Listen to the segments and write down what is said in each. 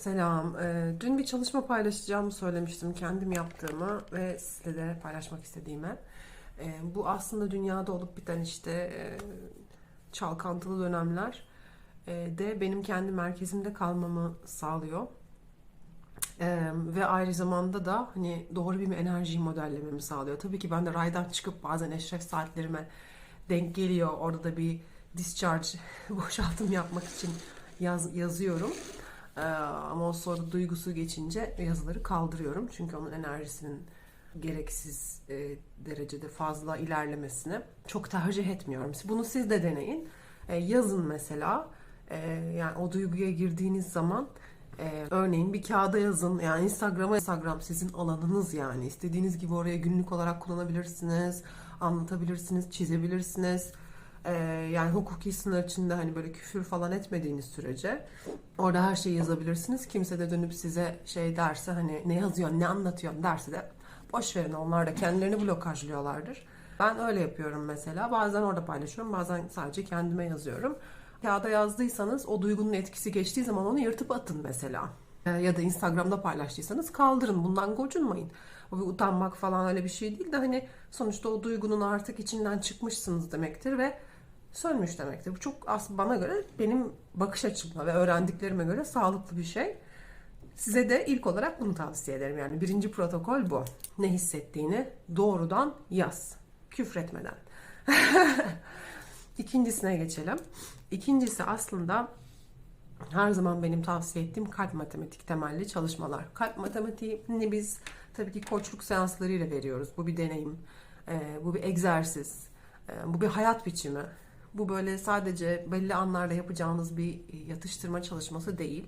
Selam. Ee, dün bir çalışma paylaşacağımı söylemiştim. Kendim yaptığımı ve sizle de paylaşmak istediğimi. Ee, bu aslında dünyada olup biten işte e, çalkantılı dönemler e, de benim kendi merkezimde kalmamı sağlıyor. Ee, ve aynı zamanda da hani doğru bir enerjiyi modellememi sağlıyor. Tabii ki ben de raydan çıkıp bazen eşref saatlerime denk geliyor. Orada da bir discharge, boşaltım yapmak için yaz, yazıyorum. Ee, ama o sonra duygusu geçince yazıları kaldırıyorum. Çünkü onun enerjisinin gereksiz e, derecede fazla ilerlemesini çok tercih etmiyorum. Bunu siz de deneyin. E, yazın mesela. E, yani o duyguya girdiğiniz zaman e, örneğin bir kağıda yazın. Yani Instagram'a Instagram sizin alanınız yani. İstediğiniz gibi oraya günlük olarak kullanabilirsiniz. Anlatabilirsiniz, çizebilirsiniz. Ee, yani hukuki sınır içinde hani böyle küfür falan etmediğiniz sürece orada her şeyi yazabilirsiniz. Kimse de dönüp size şey derse hani ne yazıyorsun, ne anlatıyorsun derse de boş verin onlar da kendilerini blokajlıyorlardır. Ben öyle yapıyorum mesela. Bazen orada paylaşıyorum, bazen sadece kendime yazıyorum. Kağıda yazdıysanız o duygunun etkisi geçtiği zaman onu yırtıp atın mesela. Ee, ya da Instagram'da paylaştıysanız kaldırın. Bundan gocunmayın. O bir utanmak falan öyle bir şey değil de hani sonuçta o duygunun artık içinden çıkmışsınız demektir ve sönmüş demektir. Bu çok aslında bana göre benim bakış açımla ve öğrendiklerime göre sağlıklı bir şey. Size de ilk olarak bunu tavsiye ederim. Yani birinci protokol bu. Ne hissettiğini doğrudan yaz. Küfretmeden. İkincisine geçelim. İkincisi aslında her zaman benim tavsiye ettiğim kalp matematik temelli çalışmalar. Kalp matematiğini biz tabii ki koçluk seanslarıyla veriyoruz. Bu bir deneyim, e, bu bir egzersiz, e, bu bir hayat biçimi. Bu böyle sadece belli anlarda yapacağınız bir yatıştırma çalışması değil.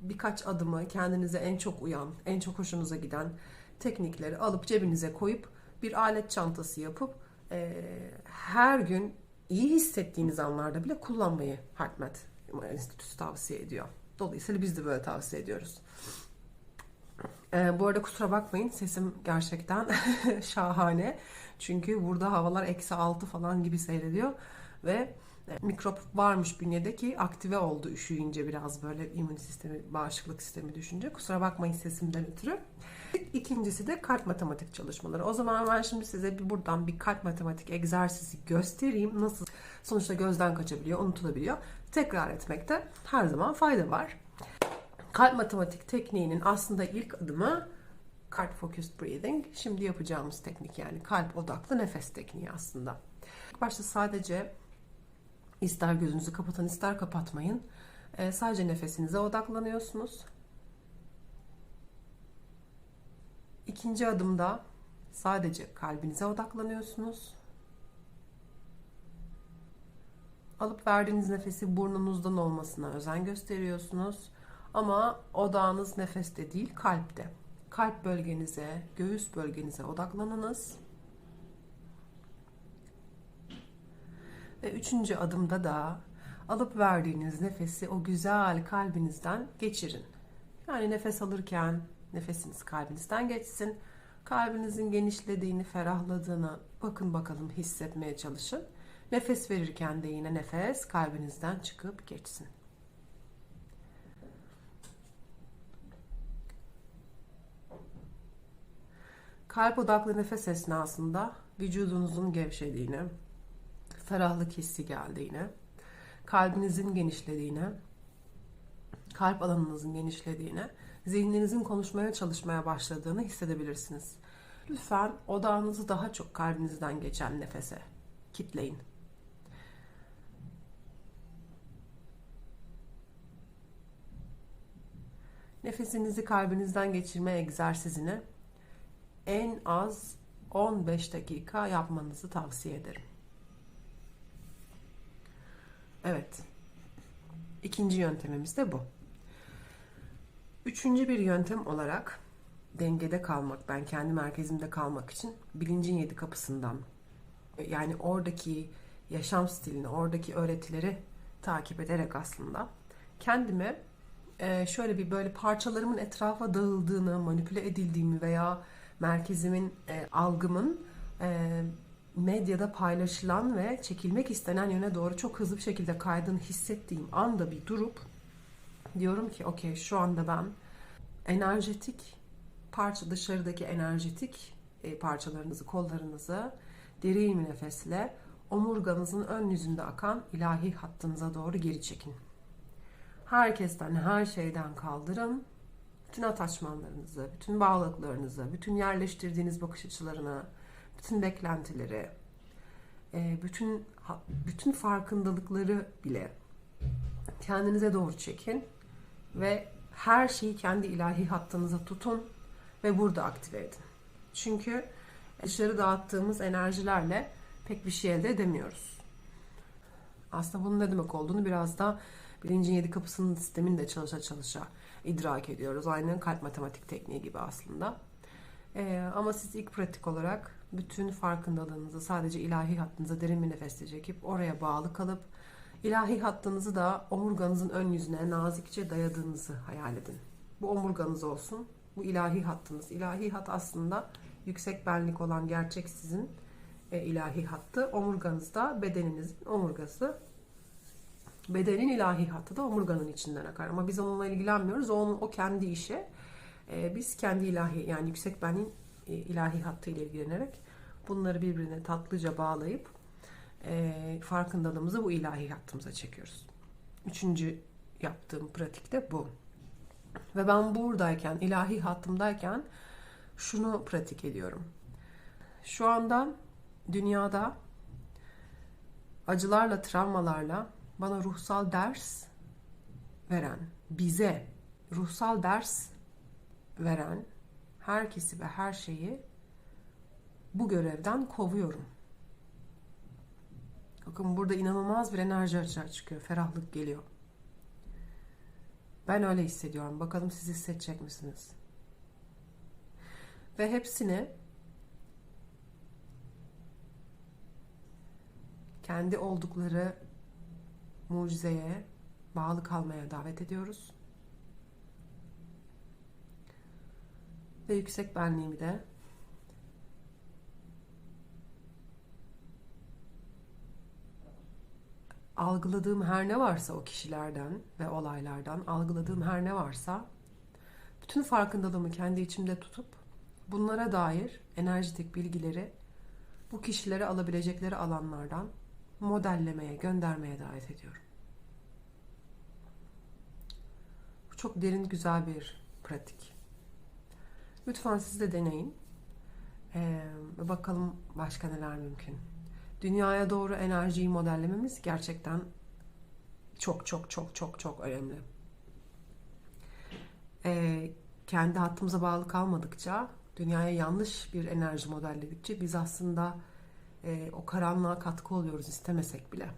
Birkaç adımı kendinize en çok uyan, en çok hoşunuza giden teknikleri alıp cebinize koyup bir alet çantası yapıp e, her gün iyi hissettiğiniz anlarda bile kullanmayı HeartMath Enstitüsü tavsiye ediyor. Dolayısıyla biz de böyle tavsiye ediyoruz. Ee, bu arada kusura bakmayın sesim gerçekten şahane. Çünkü burada havalar eksi altı falan gibi seyrediyor. Ve e, mikrop varmış bünyede ki aktive oldu üşüyünce biraz böyle immün sistemi, bağışıklık sistemi düşünce. Kusura bakmayın sesimden ötürü. İkincisi de kalp matematik çalışmaları. O zaman ben şimdi size bir buradan bir kalp matematik egzersizi göstereyim. Nasıl sonuçta gözden kaçabiliyor, unutulabiliyor. Tekrar etmekte her zaman fayda var. Kalp matematik tekniğinin aslında ilk adımı kalp focused breathing. Şimdi yapacağımız teknik yani kalp odaklı nefes tekniği aslında. İlk başta sadece ister gözünüzü kapatın ister kapatmayın. Ee, sadece nefesinize odaklanıyorsunuz. İkinci adımda sadece kalbinize odaklanıyorsunuz. Alıp verdiğiniz nefesi burnunuzdan olmasına özen gösteriyorsunuz. Ama odağınız nefeste değil kalpte. Kalp bölgenize, göğüs bölgenize odaklanınız. Ve üçüncü adımda da alıp verdiğiniz nefesi o güzel kalbinizden geçirin. Yani nefes alırken nefesiniz kalbinizden geçsin. Kalbinizin genişlediğini, ferahladığını bakın bakalım hissetmeye çalışın. Nefes verirken de yine nefes kalbinizden çıkıp geçsin. Kalp odaklı nefes esnasında vücudunuzun gevşediğini, ferahlık hissi geldiğini, kalbinizin genişlediğini, kalp alanınızın genişlediğini, zihninizin konuşmaya çalışmaya başladığını hissedebilirsiniz. Lütfen odağınızı daha çok kalbinizden geçen nefese kitleyin. Nefesinizi kalbinizden geçirme egzersizini en az 15 dakika yapmanızı tavsiye ederim. Evet. İkinci yöntemimiz de bu. Üçüncü bir yöntem olarak dengede kalmak, ben kendi merkezimde kalmak için bilincin yedi kapısından yani oradaki yaşam stilini, oradaki öğretileri takip ederek aslında kendime şöyle bir böyle parçalarımın etrafa dağıldığını, manipüle edildiğimi veya merkezimin, e, algımın e, medyada paylaşılan ve çekilmek istenen yöne doğru çok hızlı bir şekilde kaydığını hissettiğim anda bir durup diyorum ki okey şu anda ben enerjetik parça dışarıdaki enerjetik e, parçalarınızı, kollarınızı derin bir nefesle omurganızın ön yüzünde akan ilahi hattınıza doğru geri çekin. Herkesten, her şeyden kaldırın. Bütün ataşmanlarınızı, bütün bağlılıklarınızı, bütün yerleştirdiğiniz bakış açılarını, bütün beklentileri, e, bütün bütün farkındalıkları bile kendinize doğru çekin ve her şeyi kendi ilahi hattınıza tutun ve burada aktive edin. Çünkü dışarı dağıttığımız enerjilerle pek bir şey elde edemiyoruz. Aslında bunun ne demek olduğunu biraz da bilincin yedi kapısının sistemini de çalışa çalışa idrak ediyoruz. Aynı kalp matematik tekniği gibi aslında. Ee, ama siz ilk pratik olarak bütün farkındalığınızı sadece ilahi hattınıza derin bir nefesle çekip oraya bağlı kalıp ilahi hattınızı da omurganızın ön yüzüne nazikçe dayadığınızı hayal edin. Bu omurganız olsun. Bu ilahi hattınız. İlahi hat aslında yüksek benlik olan gerçek sizin e, ilahi hattı. Omurganız da bedeninizin omurgası. Bedenin ilahi hattı da omurganın içinden akar. Ama biz onunla ilgilenmiyoruz. O, o kendi işi. E, biz kendi ilahi yani yüksek benliğin e, ilahi hattı ile ilgilenerek bunları birbirine tatlıca bağlayıp e, farkındalığımızı bu ilahi hattımıza çekiyoruz. Üçüncü yaptığım pratik de bu. Ve ben buradayken, ilahi hattımdayken şunu pratik ediyorum. Şu anda dünyada acılarla, travmalarla bana ruhsal ders veren, bize ruhsal ders veren herkesi ve her şeyi bu görevden kovuyorum. Bakın burada inanılmaz bir enerji açığa çıkıyor. Ferahlık geliyor. Ben öyle hissediyorum. Bakalım siz hissedecek misiniz? Ve hepsini kendi oldukları mucizeye bağlı kalmaya davet ediyoruz. Ve yüksek benliğimi de algıladığım her ne varsa o kişilerden ve olaylardan algıladığım her ne varsa bütün farkındalığımı kendi içimde tutup bunlara dair enerjitik bilgileri bu kişilere alabilecekleri alanlardan modellemeye, göndermeye davet ediyorum. Bu çok derin, güzel bir pratik. Lütfen siz de deneyin. Ee, bakalım başka neler mümkün dünyaya doğru enerjiyi modellememiz gerçekten çok çok çok çok çok önemli. Ee, kendi hattımıza bağlı kalmadıkça, dünyaya yanlış bir enerji modelledikçe biz aslında e, o karanlığa katkı oluyoruz istemesek bile.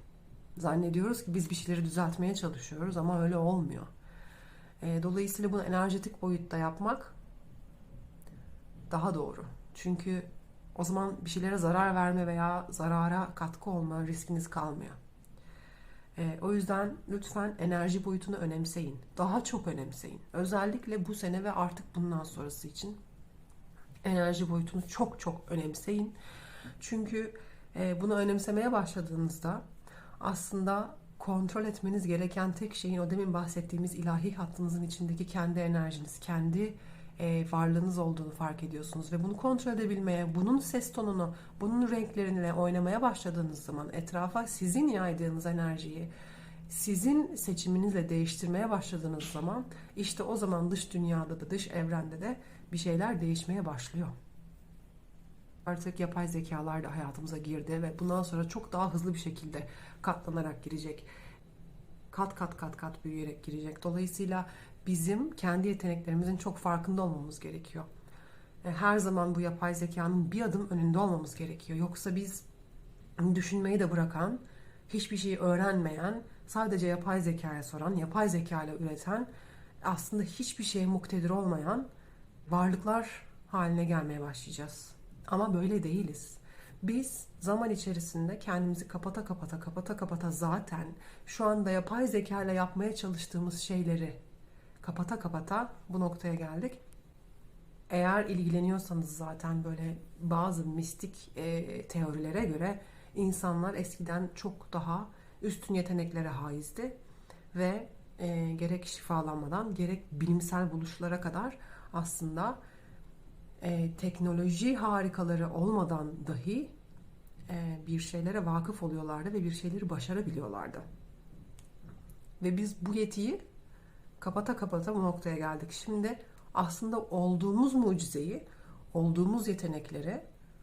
Zannediyoruz ki biz bir şeyleri düzeltmeye çalışıyoruz ama öyle olmuyor. E, dolayısıyla bunu enerjetik boyutta yapmak daha doğru. Çünkü o zaman bir şeylere zarar verme veya zarara katkı olma riskiniz kalmıyor. E, o yüzden lütfen enerji boyutunu önemseyin. Daha çok önemseyin. Özellikle bu sene ve artık bundan sonrası için enerji boyutunu çok çok önemseyin. Çünkü e, bunu önemsemeye başladığınızda aslında kontrol etmeniz gereken tek şeyin o demin bahsettiğimiz ilahi hattınızın içindeki kendi enerjiniz, kendi e, varlığınız olduğunu fark ediyorsunuz ve bunu kontrol edebilmeye, bunun ses tonunu, bunun renklerini oynamaya başladığınız zaman etrafa sizin yaydığınız enerjiyi sizin seçiminizle değiştirmeye başladığınız zaman işte o zaman dış dünyada da dış evrende de bir şeyler değişmeye başlıyor. Artık yapay zekalar da hayatımıza girdi ve bundan sonra çok daha hızlı bir şekilde katlanarak girecek. Kat kat kat kat büyüyerek girecek. Dolayısıyla bizim kendi yeteneklerimizin çok farkında olmamız gerekiyor. E, her zaman bu yapay zekanın bir adım önünde olmamız gerekiyor. Yoksa biz düşünmeyi de bırakan, hiçbir şeyi öğrenmeyen, sadece yapay zekaya soran, yapay zeka ile üreten, aslında hiçbir şeye muktedir olmayan varlıklar haline gelmeye başlayacağız. Ama böyle değiliz. Biz zaman içerisinde kendimizi kapata kapata kapata kapata zaten şu anda yapay zeka ile yapmaya çalıştığımız şeyleri kapata kapata bu noktaya geldik. Eğer ilgileniyorsanız zaten böyle bazı mistik e, teorilere göre insanlar eskiden çok daha üstün yeteneklere haizdi ve e, gerek şifalanmadan gerek bilimsel buluşlara kadar aslında e, teknoloji harikaları olmadan dahi e, bir şeylere vakıf oluyorlardı ve bir şeyleri başarabiliyorlardı. Ve biz bu yetiyi kapata kapata bu noktaya geldik. Şimdi aslında olduğumuz mucizeyi, olduğumuz yetenekleri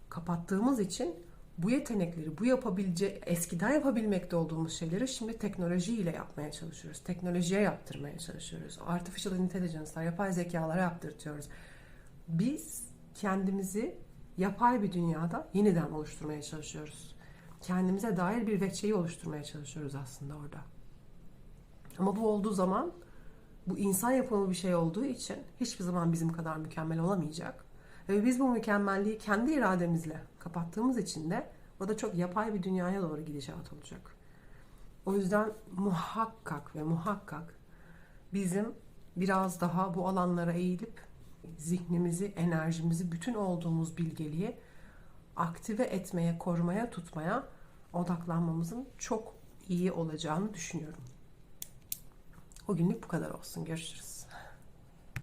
kapattığımız için bu yetenekleri, bu yapabilece eskiden yapabilmekte olduğumuz şeyleri şimdi teknolojiyle yapmaya çalışıyoruz. Teknolojiye yaptırmaya çalışıyoruz. Artificial intelligence'lar, yapay zekalara yaptırtıyoruz. Biz kendimizi yapay bir dünyada yeniden oluşturmaya çalışıyoruz. Kendimize dair bir veçeyi oluşturmaya çalışıyoruz aslında orada. Ama bu olduğu zaman bu insan yapımı bir şey olduğu için hiçbir zaman bizim kadar mükemmel olamayacak. Ve biz bu mükemmelliği kendi irademizle kapattığımız için de o da çok yapay bir dünyaya doğru gidişat olacak. O yüzden muhakkak ve muhakkak bizim biraz daha bu alanlara eğilip zihnimizi, enerjimizi, bütün olduğumuz bilgeliği aktive etmeye, korumaya, tutmaya odaklanmamızın çok iyi olacağını düşünüyorum. O günlük bu kadar olsun. Görüşürüz.